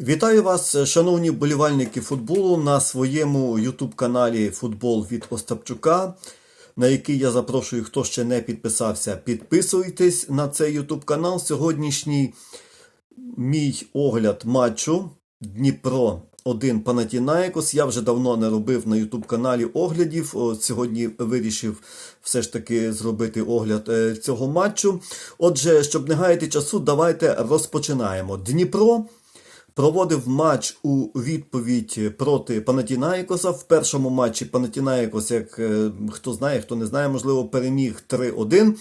Вітаю вас, шановні вболівальники футболу, на своєму YouTube-каналі Футбол від Остапчука, на який я запрошую, хто ще не підписався, підписуйтесь на цей YouTube канал. Сьогоднішній мій огляд матчу Дніпро 1 Панатінаєкос. Я вже давно не робив на YouTube каналі оглядів. От сьогодні вирішив все ж таки зробити огляд е, цього матчу. Отже, щоб не гаяти часу, давайте розпочинаємо. Дніпро проводив матч у відповідь проти Панатінаїкоса. В першому матчі Панатінаїкос, як е, хто знає, хто не знає, можливо, переміг 3-1.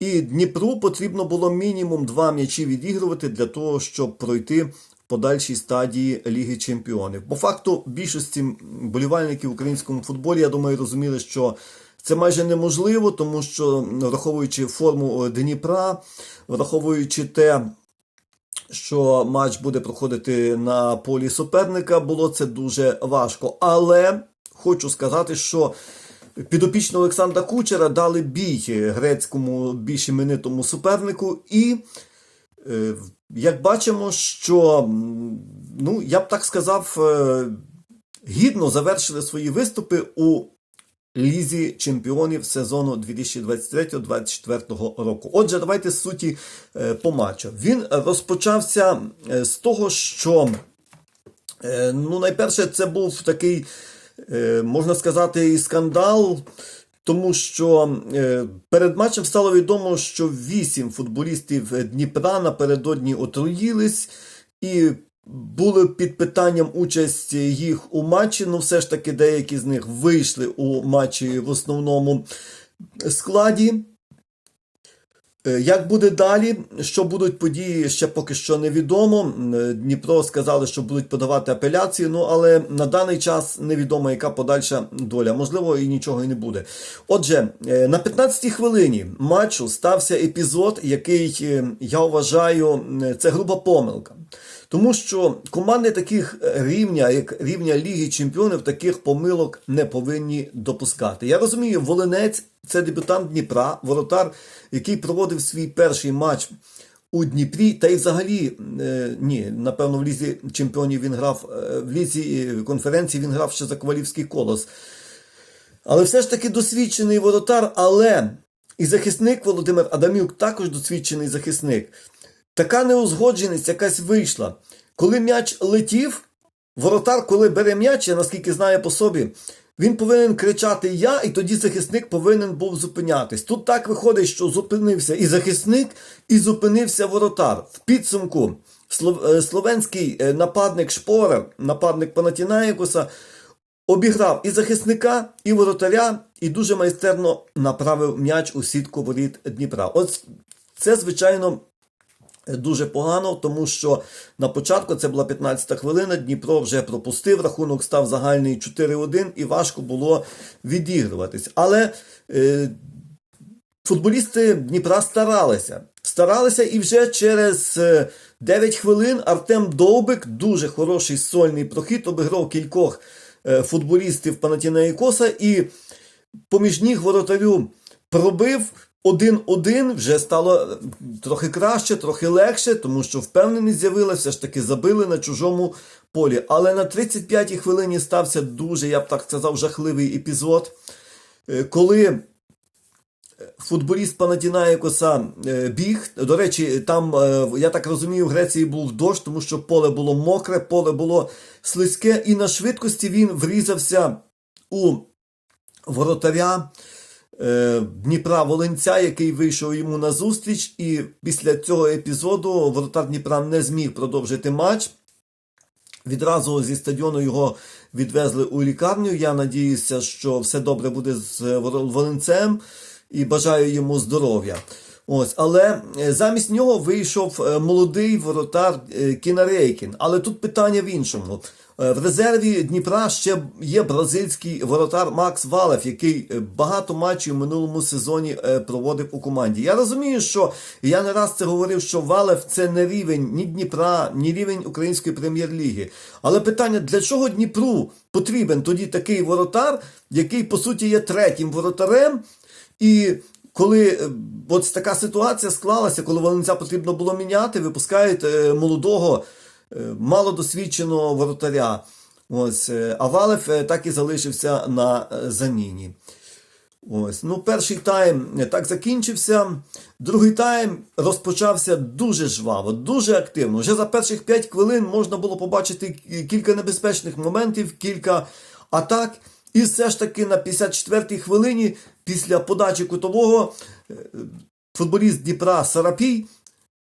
І Дніпру потрібно було мінімум два м'ячі відігрувати для того, щоб пройти подальшій стадії Ліги Чемпіонів. По факту, більшості болівальників в українському футболі, я думаю, розуміли, що це майже неможливо, тому що враховуючи форму е, Дніпра, враховуючи те, що матч буде проходити на полі суперника, було це дуже важко. Але хочу сказати, що підопічно Олександра Кучера дали бій грецькому більш іменитому супернику, і е, як бачимо, що ну, я б так сказав, е, гідно завершили свої виступи у Лізі чемпіонів сезону 2023-2024 року. Отже, давайте суті е, по матчу. Він розпочався е, з того, що е, ну, найперше, це був такий, е, можна сказати, скандал. Тому що е, перед матчем стало відомо, що вісім футболістів Дніпра напередодні отруїлись і були під питанням участь їх у матчі. Ну, все ж таки, деякі з них вийшли у матчі в основному складі. Е, Як буде далі, що будуть події, ще поки що невідомо. Е, Дніпро сказали, що будуть подавати апеляцію, ну але на даний час невідомо, яка подальша доля. Можливо, і нічого і не буде. Отже, е, на 15-й хвилині матчу стався епізод, який я вважаю, це груба помилка. Тому що команди таких рівня, як рівня Ліги Чемпіонів, таких помилок не повинні допускати. Я розумію, Волинець це дебютант Дніпра, воротар, який проводив свій перший матч у Дніпрі, та й взагалі, е, ні, напевно, в лізі чемпіонів він грав, е, в лізі е, конференції він грав ще за Ковалівський колос. Але все ж таки досвідчений воротар, але і захисник Володимир Адамюк також досвідчений захисник. Така неузгодженість якась вийшла. Коли м'яч летів, воротар, коли бере м'яч, я наскільки знаю по собі, він повинен кричати Я, і тоді захисник повинен був зупинятись. Тут так виходить, що зупинився і захисник, і зупинився воротар. В підсумку е, словенський е, нападник Шпорер, нападник Панатінаєкуса, обіграв і захисника, і воротаря, і дуже майстерно направив м'яч у сітку воріт Дніпра. От це, звичайно, дуже погано, тому що на початку це була 15-та хвилина, Дніпро вже пропустив, рахунок став загальний 4-1 і важко було відігруватись. Але е, футболісти Дніпра старалися. Старалися і вже через е, 9 хвилин Артем Довбик, дуже хороший сольний прохід, обіграв кількох е, футболістів Панатінаїкоса і поміж ніг воротарю пробив 1-1, вже стало е, трохи краще, трохи легше, тому що впевненість з'явилася, ж таки забили на чужому полі. Але на 35-й хвилині стався дуже, я б так сказав, жахливий епізод, е, коли футболіст Панатінаєкоса е, біг. До речі, там, е, я так розумію, в Греції був дощ, тому що поле було мокре, поле було слизьке, і на швидкості він врізався у воротаря е, Дніпра Волинця, який вийшов йому на зустріч, і після цього епізоду воротар Дніпра не зміг продовжити матч. Відразу зі стадіону його відвезли у лікарню. Я надіюся, що все добре буде з Волинцем і бажаю йому здоров'я. Ось, але е, замість нього вийшов е, молодий воротар е, Кінарейкін. Але тут питання в іншому. В резерві Дніпра ще є бразильський воротар Макс Валев, який багато матчів в минулому сезоні проводив у команді. Я розумію, що я не раз це говорив, що Валев це не рівень ні Дніпра, ні рівень української прем'єр-ліги. Але питання, для чого Дніпру потрібен тоді такий воротар, який по суті є третім воротарем, і коли е, от така ситуація склалася, коли Валенця потрібно було міняти, випускають е, молодого е, малодосвідченого воротаря. Ось, а Валев так і залишився на заміні. Ось, ну, перший тайм так закінчився. Другий тайм розпочався дуже жваво, дуже активно. Вже за перших 5 хвилин можна було побачити кілька небезпечних моментів, кілька атак. І все ж таки на 54-й хвилині, після подачі кутового, е, футболіст Дніпра Сарапій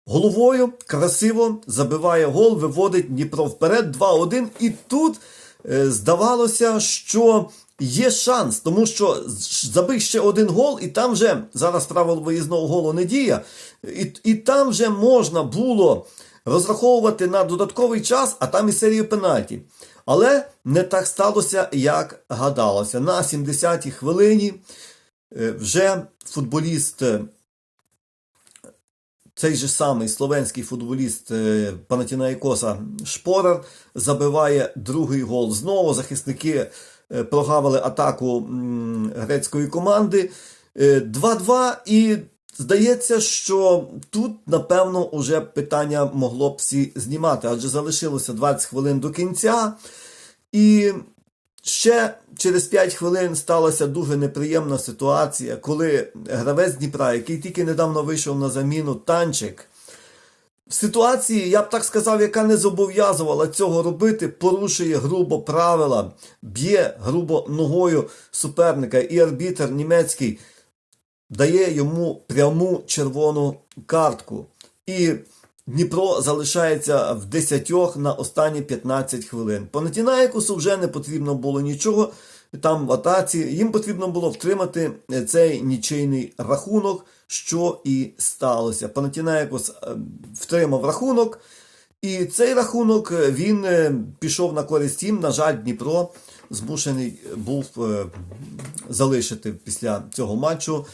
головою красиво забиває гол, виводить Дніпро вперед 2-1. І тут е, здавалося, що є шанс, тому що забив ще один гол, і там вже зараз правило виїзного голу не діє, і, і там вже можна було розраховувати на додатковий час, а там і серію пенальті. Але не так сталося, як гадалося. На 70-й хвилині е, вже футболіст е, цей же самий словенський футболіст е, Панатінаїкоса Шпорер забиває другий гол. Знову захисники прогавили атаку грецької команди. Е, 2-2 і здається, що тут, напевно, уже питання могло б всі знімати, адже залишилося 20 хвилин до кінця. І ще через 5 хвилин сталася дуже неприємна ситуація, коли гравець Дніпра, який тільки недавно вийшов на заміну, танчик, в ситуації, я б так сказав, яка не зобов'язувала цього робити, порушує грубо правила, б'є грубо ногою суперника, і арбітер німецький дає йому пряму червону картку. І Дніпро залишається в 10 на останні 15 хвилин. Панатінаєкусу вже не потрібно було нічого там в атаці. Їм потрібно було втримати цей нічийний рахунок, що і сталося. Панатінаєкус е, втримав рахунок, і цей рахунок е, він е, пішов на користь їм. На жаль, Дніпро змушений був залишити після цього матчу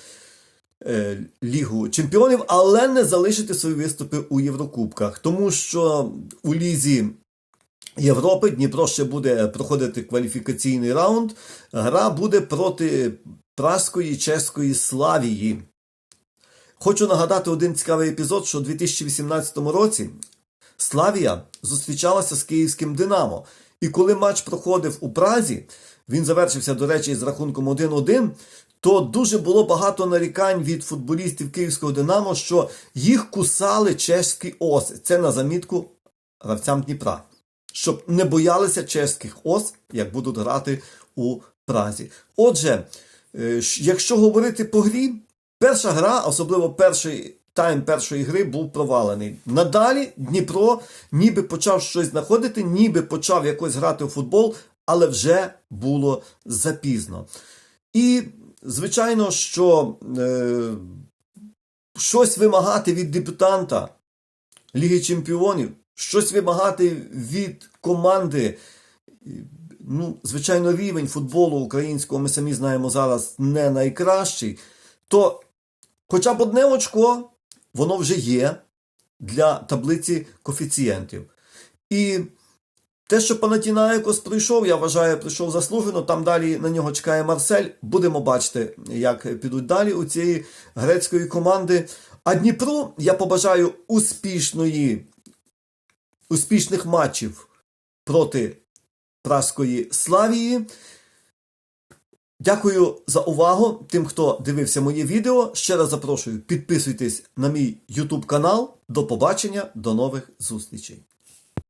Лігу чемпіонів, але не залишити свої виступи у Єврокубках, тому що у Лізі Європи Дніпро ще буде проходити кваліфікаційний раунд. Гра буде проти праської чеської Славії. Хочу нагадати один цікавий епізод, що у 2018 році Славія зустрічалася з київським Динамо. І коли матч проходив у Празі, він завершився, до речі, з рахунком 1-1, то дуже було багато нарікань від футболістів київського Динамо, що їх кусали чеські оси. Це на замітку гравцям Дніпра. Щоб не боялися чеських ос, як будуть грати у Празі. Отже, е, якщо говорити по грі, перша гра, особливо перший тайм першої гри, був провалений. Надалі Дніпро ніби почав щось знаходити, ніби почав якось грати у футбол, але вже було запізно. І, звичайно, що е, щось вимагати від дебютанта Ліги Чемпіонів, щось вимагати від команди. Ну, звичайно, рівень футболу українського ми самі знаємо зараз не найкращий. То хоча б одне очко, воно вже є для таблиці коефіцієнтів. І те, що Панатінаєкос прийшов, я вважаю, прийшов заслужено. Там далі на нього чекає Марсель. Будемо бачити, як підуть далі у цієї грецької команди. А Дніпру я побажаю успішної, успішних матчів проти Праської Славії. Дякую за увагу тим, хто дивився моє відео. Ще раз запрошую, підписуйтесь на мій YouTube канал. До побачення, до нових зустрічей.